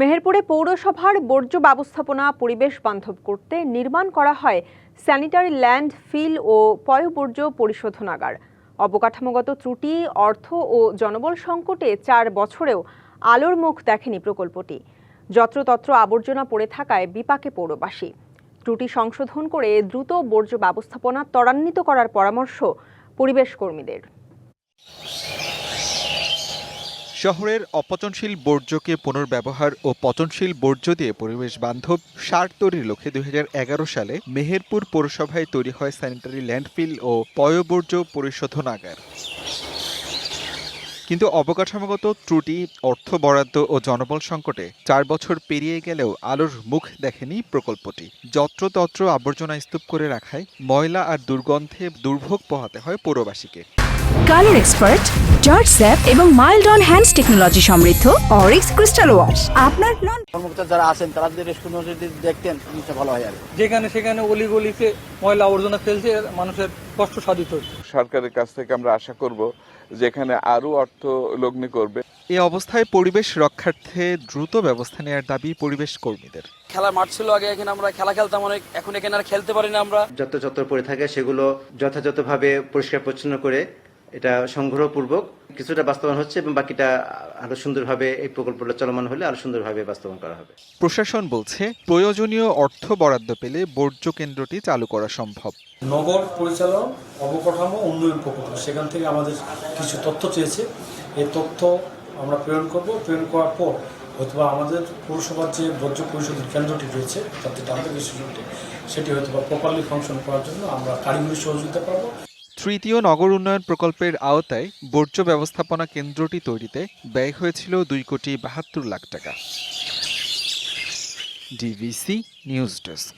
মেহেরপুরে পৌরসভার বর্জ্য ব্যবস্থাপনা পরিবেশ বান্ধব করতে নির্মাণ করা হয় স্যানিটারি ল্যান্ড, ফিল ও পয়ঃবর্জ্য পরিশোধনাগার অবকাঠামোগত ত্রুটি, অর্থ ও জনবল সংকটে চার বছরেও আলোর মুখ দেখেনি প্রকল্পটি। যত্রতত্র আবর্জনা পড়ে থাকায় বিপাকে পৌরবাসী। ত্রুটি সংশোধন করে দ্রুত বর্জ্য ব্যবস্থাপনা ত্বরান্বিত করার পরামর্শ পরিবেশ কর্মীদের। শহরের অপচনশীল বর্জ্যকে পুনর্ব্যবহার ও পচনশীল বর্জ্য দিয়ে পরিবেশ বান্ধব সার তৈরির লক্ষ্যে দু হাজার এগারো সালে মেহেরপুর পৌরসভায় তৈরি হয় স্যানিটারি ল্যান্ডফিল ও পয়ঃবর্জ্য পরিশোধনাগার কিন্তু অবকাঠামোগত ত্রুটি, অর্থ বরাদ্দ ও জনবল সংকটে চার বছর পেরিয়ে গেলেও আলোর মুখ দেখেনি প্রকল্পটি। যত্রতত্র আবর্জনা স্তূপ করে রাখায় ময়লা আর দুর্গন্ধে দুর্ভোগ পোহাতে হয় পৌরবাসীকে। কালার এক্সপার্ট জর্জ স্যাপ এবং মাইল্ড অন হ্যান্ডস টেকনোলজি সমৃদ্ধ অরিক্স ক্রিস্টাল ওয়াশ। আপনার নন কর্মকর্তা যারা আছেন তারা যদি রেস্টুরেন্ট যদি দেখতেন জিনিসটা ভালো হয় আর যেখানে সেখানে অলিগলিতে ময়লা আবর্জনা ফেলছে মানুষের কষ্ট সাধিত হচ্ছে। সরকারের কাছ থেকে আমরা আশা করব যেখানে আরও অর্থ লগ্নি করবে। এই অবস্থায় পরিবেশ রক্ষার্থে দ্রুত ব্যবস্থা নেওয়ার দাবি পরিবেশ কর্মীদের। খেলার মাঠ ছিল আগে এখানে আমরা খেলা খেলতাম অনেক এখন এখানে আর খেলতে পারি না আমরা। যত যত পড়ে থাকে সেগুলো যথাযথভাবে পরিষ্কার পরিচ্ছন্ন করে এটা সংগ্রহপূর্বক কিছুটা বাস্তবায়ন হচ্ছে এবং বাকিটা আরও সুন্দরভাবে এই প্রকল্পটা চলমান হলে আরও সুন্দরভাবে বাস্তবায়ন করা হবে। প্রশাসন বলছে প্রয়োজনীয় অর্থ বরাদ্দ পেলে বর্জ্য কেন্দ্রটি চালু করা সম্ভব। নগর পরিচালন অবকাঠামো উন্নয়ন প্রকল্প সেখান থেকে আমাদের কিছু তথ্য চেয়েছে। এই তথ্য আমরা প্রেরণ করব। প্রেরণ করার পর হয়তোবা আমাদের পৌরসভার যে বর্জ্য পরিশোধন কেন্দ্রটি রয়েছে অর্থাৎ যেটা সেটি হয়তো বা প্রপারলি ফাংশন করার জন্য আমরা কারিগরি সহযোগিতা পাবো তৃতীয় নগর উন্নয়ন প্রকল্পের আওতায় বর্জ্য ব্যবস্থাপনা কেন্দ্রটি তৈরিতে ব্যয় হয়েছিল দুই কোটি বাহাত্তর লাখ টাকা। DVC news desk.